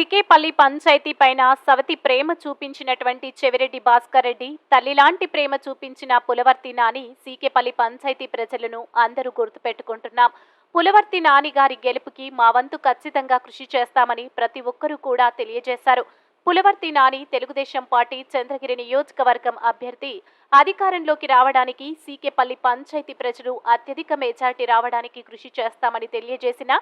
సికేపల్లి పంచాయతీ పైన సవతి ప్రేమ చూపించినటువంటి చెవిరెడ్డి భాస్కర్ రెడ్డి తల్లిలాంటి ప్రేమ చూపించిన పులవర్తి నాని సీకేపల్లి పంచాయతీ ప్రజలను అందరూ గుర్తుపెట్టుకుంటున్నాం. పులవర్తి నాని గారి గెలుపుకి మా వంతు ఖచ్చితంగా కృషి చేస్తామని ప్రతి ఒక్కరూ కూడా తెలియజేశారు. పులవర్తి నాని తెలుగుదేశం పార్టీ చంద్రగిరి నియోజకవర్గం అభ్యర్థి. అధికారంలోకి రావడానికి సీకేపల్లి పంచాయతీ ప్రజలు అత్యధిక మెజార్టీ రావడానికి కృషి చేస్తామని తెలియజేసిన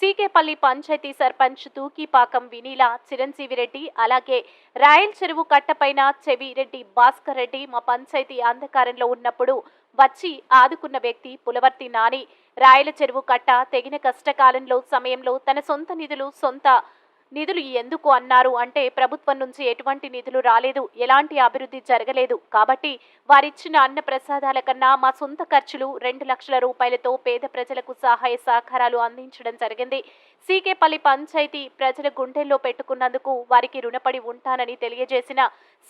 సీకేపల్లి పంచాయతీ సర్పంచ్ తూకీపాకం వినీల చిరంజీవి రెడ్డి అలాగే రాయల్ చెరువు కట్టపైన చెవిరెడ్డి భాస్కర్ రెడ్డి మా పంచాయతీ అంధకారంలో ఉన్నప్పుడు వచ్చి ఆదుకున్న వ్యక్తి పులవర్తి నాని. రాయల చెరువు కట్ట తెగిన కష్టకాలంలో సమయంలో తన సొంత నిధులు సొంత నిధులు ఎందుకు అన్నారు? అంటే ప్రభుత్వం నుంచి ఎటువంటి నిధులు రాలేదు. ఎలాంటి అభివృద్ధి జరగలేదు. కాబట్టి వారిచ్చిన అన్న ప్రసాదాల కన్నా మా సొంత ఖర్చులు రెండు లక్షల రూపాయలతో పేద ప్రజలకు సహాయ సహకారాలు అందించడం జరిగింది. సీకేపల్లి పంచాయతీ ప్రజల గుండెల్లో పెట్టుకున్నందుకు వారికి రుణపడి ఉంటానని తెలియజేసిన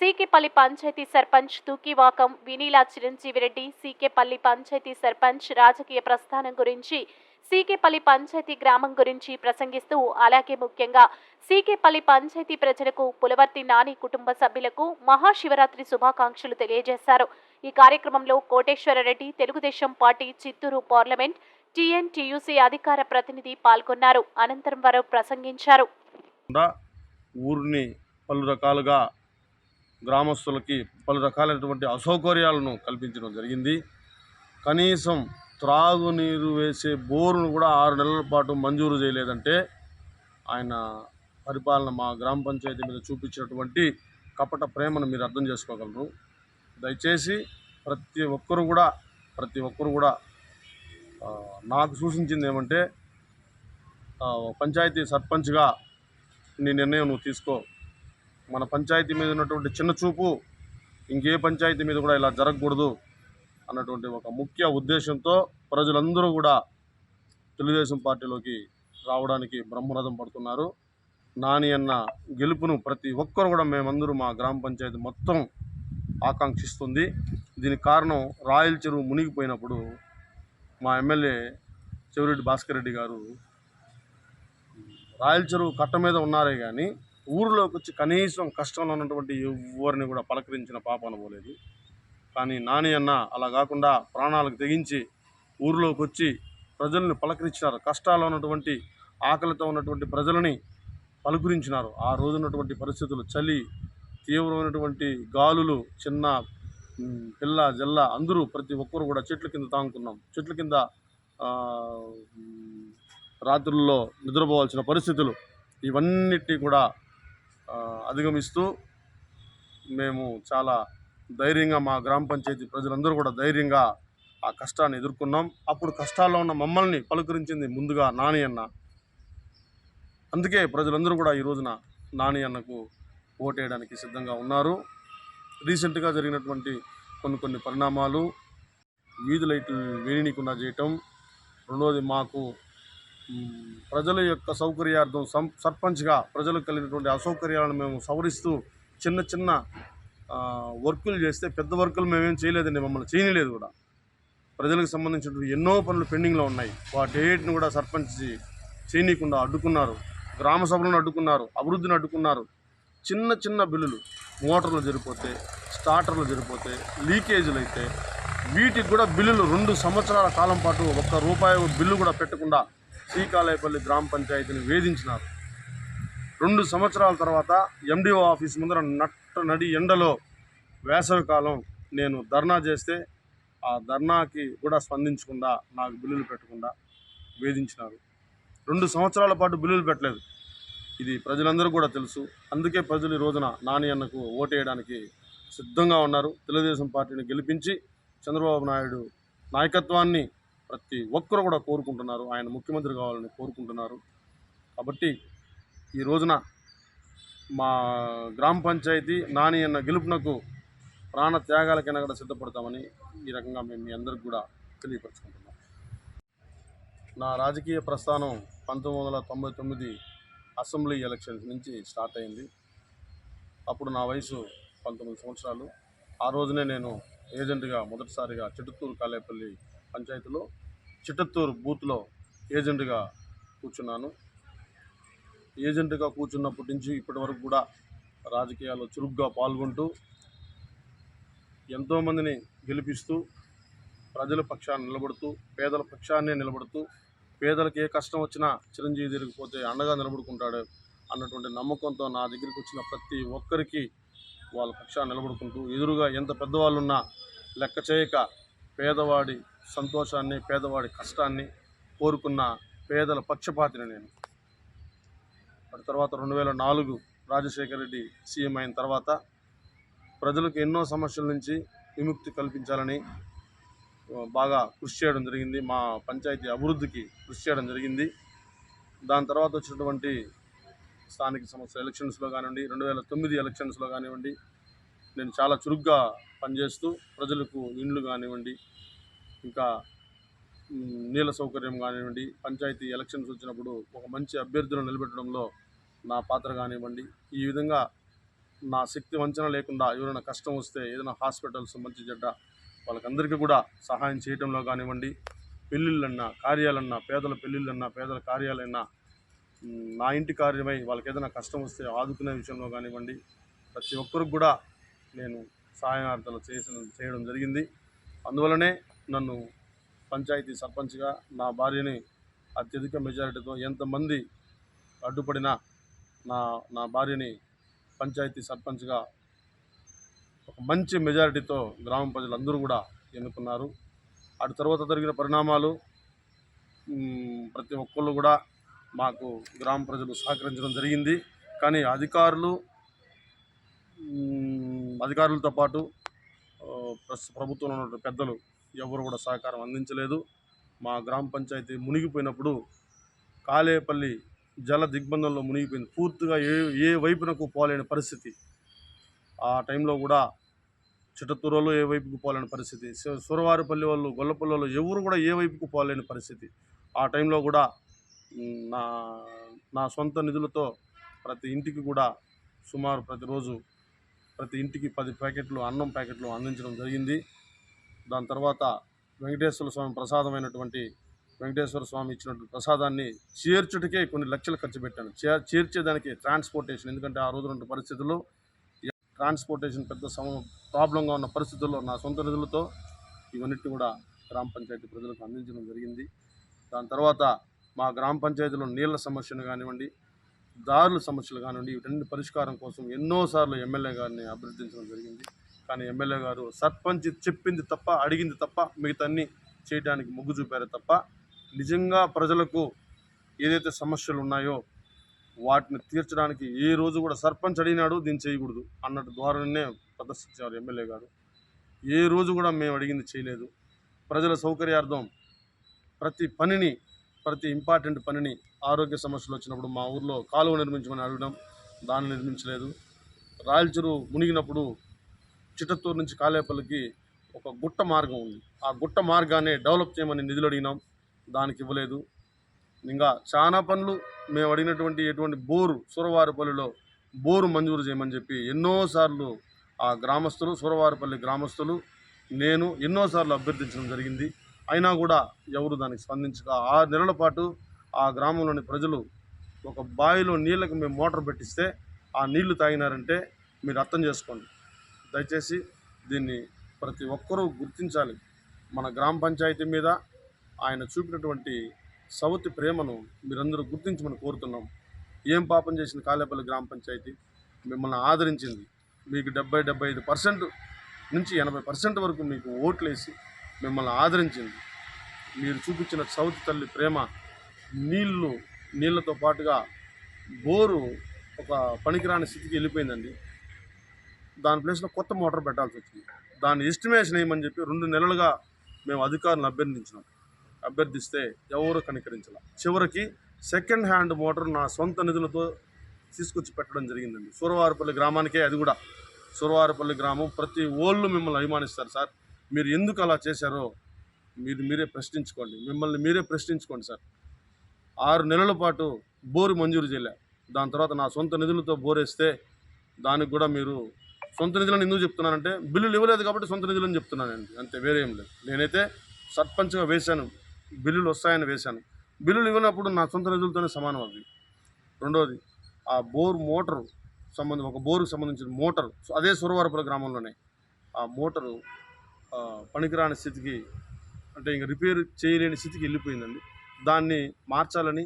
సీకేపల్లి పంచాయతీ సర్పంచ్ తూకివాకం వినీలా చిరంజీవి రెడ్డి సీకేపల్లి పంచాయతీ సర్పంచ్ రాజకీయ ప్రస్థానం గురించి సీకేపల్లి పంచాయతీ గ్రామం గురించి ప్రసంగిస్తూ అలాగే ముఖ్యంగా సీకేపల్లి పంచాయతీ ప్రజలకు పులవర్తి నాని కుటుంబ సభ్యులకు మహాశివరాత్రి శుభాకాంక్షలు తెలియజేశారు. ఈ కార్యక్రమంలో Koteswara Reddy Telugu Desam party Chittoor parliament TNTUC అధికార ప్రతినిధి పాల్గొన్నారు. అనంతరం వారు ప్రసంగించారు. ఊరిని పలు రకాలుగా గ్రామస్తులకి పలు రకాలైనటువంటి అసౌకర్యాలను కల్పించడం జరిగింది. కనీసం త్రాగునీరు వేసే బోరును కూడా ఆరు నెలల పాటు మంజూరు చేయలేదంటే ఆయన పరిపాలన మా గ్రామ పంచాయతీ మీద చూపించినటువంటి కపట ప్రేమను మీరు అర్థం చేసుకోగలరు. దయచేసి ప్రతి ఒక్కరు కూడా ప్రతి ఒక్కరు కూడా నాకు సూచించింది ఏమంటే పంచాయతీ సర్పంచ్గా నీ నిర్ణయం నువ్వు తీసుకో. మన పంచాయతీ మీద ఉన్నటువంటి చిన్న చూపు ఇంకే పంచాయతీ మీద కూడా ఇలా జరగకూడదు అన్నటువంటి ఒక ముఖ్య ఉద్దేశంతో ప్రజలందరూ కూడా తెలుగుదేశం పార్టీలోకి రావడానికి బ్రహ్మరథం పడుతున్నారు. నాని అన్న గెలుపును ప్రతి ఒక్కరు కూడా మేమందరూ మా గ్రామ పంచాయతీ మొత్తం ఆకాంక్షిస్తుంది. దీనికి కారణం రాయల్ చెరువు మునిగిపోయినప్పుడు మా ఎమ్మెల్యే చెవిరెడ్డి భాస్కర్ రెడ్డి గారు రాయల చెరువు కట్ట మీద ఉన్నారే కానీ ఊరిలోకి వచ్చి కనీసం కష్టంలో ఉన్నటువంటి ఎవరిని కూడా పలకరించిన పాప అనుకోలేదు కానీ నాని అన్న అలా కాకుండా ప్రాణాలకు తెగించి ఊరిలోకి వచ్చి ప్రజల్ని పలకరించినారు. కష్టాల్లో ఉన్నటువంటి ఆకలితో ఉన్నటువంటి ప్రజలని పలుకరించినారు ఆ రోజున్నటువంటి పరిస్థితులు చలి తీవ్రమైనటువంటి గాలులు చిన్న పిల్ల జల్ల అందరూ ప్రతి ఒక్కరు కూడా చెట్ల కింద తాங்குకున్నాం చెట్ల కింద రాత్రుల్లో నిద్రపోవాల్సిన పరిస్థితులు ఇవన్నిటినీ కూడా అధిగమిస్తూ మేము చాలా ధైర్యంగా మా గ్రామ పంచాయతీ ప్రజలందరూ కూడా ధైర్యంగా ఆ కష్టాన్ని ఎదుర్కొన్నాం. అప్పుడు కష్టాల్లో ఉన్న మమ్మల్ని పలుకరించింది ముందుగా నాని అన్న. అందుకే ప్రజలందరూ కూడా ఈ రోజున నాని అన్నకు ఓటేయడానికి సిద్ధంగా ఉన్నారు. రీసెంట్గా జరిగినటువంటి కొన్ని కొన్ని పరిణామాలు వీధి లైట్లు వేయనీయకుండా చేయటం రెండవది మాకు ప్రజల యొక్క సౌకర్యార్థం సం సర్పంచ్గా ప్రజలకు కలిగినటువంటి అసౌకర్యాలను మేము సవరిస్తూ చిన్న చిన్న వర్కులు చేస్తే పెద్ద వర్కులు మేమేం చేయలేదండి మమ్మల్ని చేయలేదు కూడా. ప్రజలకు సంబంధించినటువంటి ఎన్నో పనులు పెండింగ్లో ఉన్నాయి. వాటేటిని కూడా సర్పంచ్ చేయనీయకుండా అడ్డుకున్నారు. గ్రామ సభలను అడ్డుకున్నారు అభివృద్ధిని అడ్డుకున్నారు చిన్న చిన్న బిల్లులు మోటార్లు జరిపోతే స్టార్టర్లు జరిపోతే లీకేజీలు అయితే వీటికి కూడా బిల్లులు రెండు సంవత్సరాల కాలం పాటు ఒక్క రూపాయి బిల్లు కూడా పెట్టకుండా శ్రీకాళేపల్లి గ్రామ పంచాయతీని వేధించినారు. రెండు సంవత్సరాల తర్వాత ఎండిఓ ఆఫీస్ ముందర నట్ట నడి ఎండలో వేసవి కాలం నేను ధర్నా చేస్తే ఆ ధర్నాకి కూడా స్పందించకుండా నాకు బిల్లులు పెట్టకుండా వేధించినారు. రెండు సంవత్సరాల పాటు బిల్లులు పెట్టలేదు. ఇది ప్రజలందరూ కూడా తెలుసు. అందుకే ప్రజలు ఈ రోజున నాని అన్నకు ఓటేయడానికి సిద్ధంగా ఉన్నారు. తెలుగుదేశం పార్టీని గెలిపించి చంద్రబాబు నాయుడు నాయకత్వాన్ని ప్రతి ఒక్కరు కూడా కోరుకుంటున్నారు. ఆయన ముఖ్యమంత్రి కావాలని కోరుకుంటున్నారు. కాబట్టి ఈ రోజున మా గ్రామ పంచాయతీ నాని అన్న గెలుపునకు ప్రాణ త్యాగాలకైనా కూడా సిద్ధపడతామని ఈ రకంగా మేము మీ అందరికి కూడా తెలియపరచుకుంటున్నాం. నా రాజకీయ ప్రస్థానం పంతొమ్మిది వందల తొంభై తొమ్మిది అసెంబ్లీ ఎలక్షన్స్ నుంచి స్టార్ట్ అయింది. అప్పుడు నా వయసు పంతొమ్మిది సంవత్సరాలు. ఆ రోజునే నేను ఏజెంట్గా మొదటిసారిగా చిట్టత్తూరు కాలేపల్లి పంచాయతీలో చిట్టత్తూరు బూత్లో ఏజెంట్గా కూర్చున్నాను. ఏజెంట్గా కూర్చున్నప్పటి నుంచి ఇప్పటి వరకు కూడా రాజకీయాల్లో చురుగ్గా పాల్గొంటూ ఎంతోమందిని గెలిపిస్తూ ప్రజల పక్షాన్ని నిలబడుతూ పేదల పక్షాన్నే నిలబడుతూ పేదలకు ఏ కష్టం వచ్చినా చిరంజీవి తిరిగిపోతే అండగా నిలబడుకుంటాడు అన్నటువంటి నమ్మకంతో నా దగ్గరికి వచ్చిన ప్రతి ఒక్కరికి వాళ్ళ పక్షాన్ని నిలబడుకుంటూ ఎదురుగా ఎంత పెద్దవాళ్ళున్నా లెక్క చేయక పేదవాడి సంతోషాన్ని పేదవాడి కష్టాన్ని కోరుకున్న పేదల పక్షపాతిని నేను. అటు తర్వాత రెండు వేల నాలుగు రాజశేఖర రెడ్డి సీఎం అయిన తర్వాత ప్రజలకు ఎన్నో సమస్యల నుంచి విముక్తి కల్పించాలని బాగా కృషి చేయడం జరిగింది. మా పంచాయతీ అభివృద్ధికి కృషి చేయడం జరిగింది. దాని తర్వాత వచ్చినటువంటి స్థానిక సంస్థ ఎలక్షన్స్లో కానివ్వండి రెండు వేల తొమ్మిది ఎలక్షన్స్లో కానివ్వండి నేను చాలా చురుగ్గా పనిచేస్తూ ప్రజలకు ఇండ్లు కానివ్వండి ఇంకా నీళ్ళ సౌకర్యం కానివ్వండి పంచాయతీ ఎలక్షన్స్ వచ్చినప్పుడు ఒక మంచి అభ్యర్థులను నిలబెట్టడంలో నా పాత్ర కానివ్వండి. ఈ విధంగా నా శక్తి వంచన లేకుండా ఎవరైనా కష్టం వస్తే ఏదైనా హాస్పిటల్స్ మంచి చెడ్డ వాళ్ళకందరికీ కూడా సహాయం చేయడంలో కానివ్వండి పెళ్ళిళ్ళన్నా కార్యాలన్నా పేదల పెళ్ళిళ్ళన్నా పేదల కార్యాలన్నా నా ఇంటి కార్యమై వాళ్ళకి ఏదైనా కష్టం వస్తే ఆదుకునే విషయంలో కానివ్వండి ప్రతి ఒక్కరికి కూడా నేను సహాయార్థాలు చేసిన చేయడం జరిగింది. అందువలనే నన్ను పంచాయతీ సర్పంచ్గా నా భార్యని అత్యధిక మెజారిటీతో ఎంతమంది అడ్డుపడినా నా నా భార్యని పంచాయతీ సర్పంచ్గా ఒక మంచి మెజారిటీతో గ్రామ ప్రజలందరూ కూడా ఎన్నుకున్నారు. అటు తర్వాత జరిగిన పరిణామాలు ప్రతి ఒక్కళ్ళు కూడా మాకు గ్రామ ప్రజలు సహకరించడం జరిగింది. కానీ అధికారులు అధికారులతో పాటు ప్రభుత్వంలో ఉన్న పెద్దలు ఎవరు కూడా సహకారం అందించలేదు. మా గ్రామ పంచాయతీ మునిగిపోయినప్పుడు కాలేపల్లి జల దిగ్బంధంలో మునిగిపోయింది. పూర్తిగా ఏ ఏ వైపునకు పోలేని పరిస్థితి. ఆ టైంలో కూడా చిట్టతూరులో ఏ వైపుకు పోలేని పరిస్థితి. సూరవారిపల్లి సురవారిపల్లి వాళ్ళు గొల్లపల్లి వాళ్ళు ఎవరు కూడా ఏ వైపుకు పోలేని పరిస్థితి. ఆ టైంలో కూడా నా నా సొంత నిధులతో ప్రతి ఇంటికి కూడా సుమారు ప్రతిరోజు ప్రతి ఇంటికి పది ప్యాకెట్లు అన్నం ప్యాకెట్లు అందించడం జరిగింది. దాని తర్వాత వెంకటేశ్వర స్వామి ప్రసాదమైనటువంటి వెంకటేశ్వర స్వామి ఇచ్చినటువంటి ప్రసాదాన్ని చేర్చుటకే కొన్ని లక్షలు ఖర్చు పెట్టాను. చే చేర్చేదానికి ట్రాన్స్పోర్టేషన్. ఎందుకంటే ఆ రోజు రెండు పరిస్థితుల్లో ట్రాన్స్పోర్టేషన్ పెద్ద ప్రాబ్లంగా ఉన్న పరిస్థితుల్లో నా సొంత నిధులతో ఇవన్నిటి కూడా గ్రామ పంచాయతీ ప్రజలకు అందించడం జరిగింది. దాని తర్వాత మా గ్రామ పంచాయతీలో నీళ్ళ సమస్యను కానివ్వండి దారుల సమస్యలు కానివ్వండి వీటన్ని పరిష్కారం కోసం ఎన్నోసార్లు ఎమ్మెల్యే గారిని అభ్యర్థించడం జరిగింది. కానీ ఎమ్మెల్యే గారు సర్పంచ్ చెప్పింది తప్ప అడిగింది తప్ప మిగతాన్ని చేయడానికి మొగ్గు చూపారు తప్ప నిజంగా ప్రజలకు ఏదైతే సమస్యలు ఉన్నాయో వాటిని తీర్చడానికి ఏ రోజు కూడా సర్పంచ్ అడిగినాడు దీన్ని చేయకూడదు అన్నట్టు ద్వారానే ప్రదర్శించారు ఎమ్మెల్యే గారు. ఏ రోజు కూడా మేము అడిగింది చేయలేదు. ప్రజల సౌకర్యార్థం ప్రతి పనిని ప్రతి ఇంపార్టెంట్ పనిని ఆరోగ్య సమస్యలు వచ్చినప్పుడు మా ఊర్లో కాలువ నిర్మించమని అడగడం దాన్ని నిర్మించలేదు. రాయలచెరు మునిగినప్పుడు చిట్టత్తూరు నుంచి కాలేపల్లికి ఒక గుట్ట మార్గం ఉంది. ఆ గుట్ట మార్గాన్ని డెవలప్ చేయమని నిధులు అడిగినాం దానికి ఇవ్వలేదు. ఇంకా చాలా పనులు మేము అడిగినటువంటి ఎటువంటి బోరు సూరవారిపల్లిలో బోరు మంజూరు చేయమని చెప్పి ఎన్నోసార్లు ఆ గ్రామస్తులు సూరవారిపల్లి గ్రామస్తులు నేను ఎన్నోసార్లు అభ్యర్థించడం జరిగింది. అయినా కూడా ఎవరు దానికి స్పందించక ఆరు నెలల పాటు ఆ గ్రామంలోని ప్రజలు ఒక బావిలో నీళ్ళకి మేము మోటార్ పెట్టిస్తే ఆ నీళ్ళు తాగినారంటే మీరు అర్థం చేసుకోండి. దయచేసి దీన్ని ప్రతి ఒక్కరూ గుర్తించాలి. మన గ్రామ పంచాయతీ మీద ఆయన చూపినటువంటి సవతి ప్రేమను మీరందరూ గుర్తించమని కోరుతున్నాం. ఏం పాపం చేసిన కాలేపల్లి గ్రామ పంచాయతీ? మిమ్మల్ని ఆదరించింది మీకు డెబ్బై డెబ్బై ఐదు పర్సెంట్ నుంచి ఎనభై పర్సెంట్ వరకు మీకు ఓట్లేసి మిమ్మల్ని ఆదరించింది. మీరు చూపించిన సౌతి తల్లి ప్రేమ నీళ్ళు నీళ్ళతో పాటుగా బోరు ఒక పనికిరాని స్థితికి వెళ్ళిపోయిందండి. దాని ప్లేస్లో కొత్త మోటార్ పెట్టాల్సి వచ్చింది. దాని ఎస్టిమేషన్ వేయమని చెప్పి రెండు నెలలుగా మేము అధికారులను అభ్యర్థించినాం. అభ్యర్థిస్తే ఎవరు కనికరించాల. చివరికి సెకండ్ హ్యాండ్ మోటార్ నా సొంత నిధులతో తీసుకొచ్చి పెట్టడం జరిగిందండి. సూరవారపల్లి గ్రామానికే అది కూడా. సూరవారపల్లి గ్రామం ప్రతి ఓళ్ళు మిమ్మల్ని అభిమానిస్తారు సార్. మీరు ఎందుకు అలా చేశారో మీరు మీరే ప్రశ్నించుకోండి. మిమ్మల్ని మీరే ప్రశ్నించుకోండి సార్. ఆరు నెలల పాటు బోరు మంజూరు చేయలే. దాని తర్వాత నా సొంత నిధులతో బోరేస్తే దానికి కూడా మీరు సొంత నిధులను ఎందుకు చెప్తున్నానంటే బిల్లులు ఇవ్వలేదు కాబట్టి సొంత నిధులని చెప్తున్నానండి. అంతే వేరే లేదు. నేనైతే సర్పంచ్గా వేశాను. బిల్లులు వస్తాయని వేశాను. బిల్లులు ఇవ్వనప్పుడు నా సొంత నిధులతోనే సమానం అది. రెండోది ఆ బోర్ మోటారు సంబంధం ఒక బోరుకు సంబంధించిన మోటారు అదే సురవరపుల గ్రామంలోనే. ఆ మోటారు పనికిరాని స్థితికి అంటే ఇంక రిపేర్ చేయలేని స్థితికి వెళ్ళిపోయిందండి. దాన్ని మార్చాలని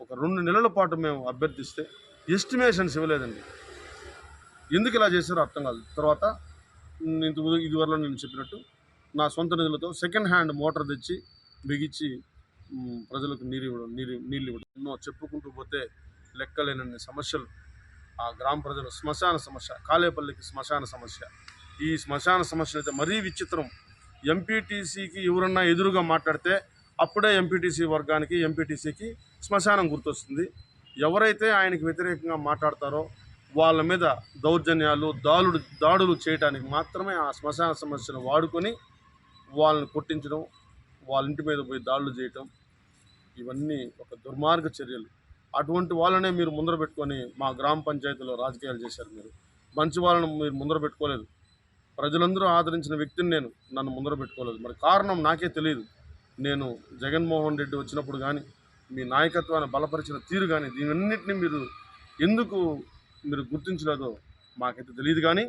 ఒక రెండు నెలల పాటు మేము అభ్యర్థిస్తే ఎస్టిమేషన్స్ ఇవ్వలేదండి. ఎందుకు ఇలా చేశారో అర్థం కాదు. తర్వాత ఉమ్, ఇంత ఇదివరలో నేను చెప్పినట్టు నా సొంత నిధులతో సెకండ్ హ్యాండ్ మోటార్ తెచ్చి బిగించి ప్రజలకు నీరు ఇవ్వడం నీరు నీళ్ళు ఇవ్వడం. ఎన్నో చెప్పుకుంటూ పోతే లెక్కలేనన్ని సమస్యలు. ఆ గ్రామ ప్రజల శ్మశాన సమస్య కాలేపల్లికి శ్మశాన సమస్య. ఈ శ్మశాన సమస్య అయితే మరీ విచిత్రం. ఎంపీటీసీకి ఎవరన్నా ఎదురుగా మాట్లాడితే అప్పుడే ఎంపీటీసీ వర్గానికి ఎంపీటీసీకి శ్మశానం గుర్తొస్తుంది. ఎవరైతే ఆయనకి వ్యతిరేకంగా మాట్లాడతారో వాళ్ళ మీద దౌర్జన్యాలు దాడులు దాడులు చేయడానికి మాత్రమే ఆ శ్మశాన సమస్యను వాడుకొని వాళ్ళని కొట్టించడం వాళ్ళ ఇంటి మీద పోయి దాడులు చేయటం ఇవన్నీ ఒక దుర్మార్గ చర్యలు. అటువంటి వాళ్ళనే మీరు ముందర పెట్టుకొని మా గ్రామ పంచాయతీలో రాజకీయాలు చేశారు మీరు. మంచి వాళ్ళను మీరు ముందర పెట్టుకోలేదు. ప్రజలందరూ ఆదరించిన వ్యక్తిని నేను నన్ను ముందర పెట్టుకోలేదు. మరి కారణం నాకే తెలియదు. నేను జగన్మోహన్ రెడ్డి వచ్చినప్పుడు కానీ మీ నాయకత్వాన్ని బలపరిచిన తీరు కానీ దీనన్నింటినీ మీరు ఎందుకు మీరు గుర్తించలేదో మాకైతే తెలియదు కానీ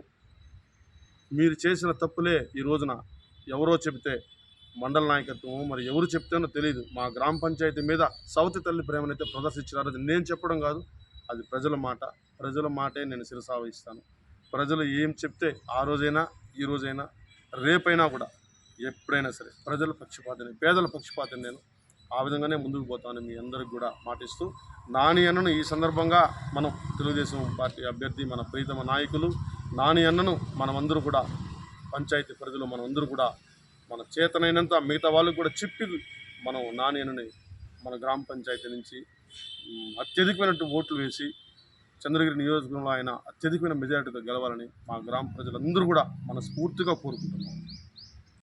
మీరు చేసిన తప్పులే ఈ రోజున ఎవరో చెబితే మండల నాయకత్వం మరి ఎవరు చెప్తేనో తెలియదు మా గ్రామ పంచాయతీ మీద సవతి తల్లి ప్రేమనైతే ప్రదర్శించినారు అది నేను చెప్పడం కాదు. అది ప్రజల మాట. ప్రజల మాటే నేను శిరసావహిస్తాను. ప్రజలు ఏం చెప్తే ఆ రోజైనా ఈ రోజైనా రేపైనా కూడా ఎప్పుడైనా సరే ప్రజల పక్షపాతం పేదల పక్షపాతని నేను ఆ విధంగానే ముందుకు పోతాను మీ అందరికి కూడా మాటిస్తూ నాని అన్నను ఈ సందర్భంగా మనం తెలుగుదేశం పార్టీ అభ్యర్థి మన ప్రీతమ నాయకులు నాని అన్నను మనమందరూ కూడా పంచాయతీ పరిధిలో మనమందరూ కూడా మన చేతనైనంత మిగతా వాళ్ళకు కూడా చెప్పి మనం నానేనని మన గ్రామ పంచాయతీ నుంచి అత్యధికమైనటువంటి ఓట్లు వేసి చంద్రగిరి నియోజకవర్గంలో ఆయన అత్యధికమైన మెజారిటీతో గెలవాలని మా గ్రామ ప్రజలందరూ కూడా మనస్ఫూర్తిగా కోరుకుంటున్నాం.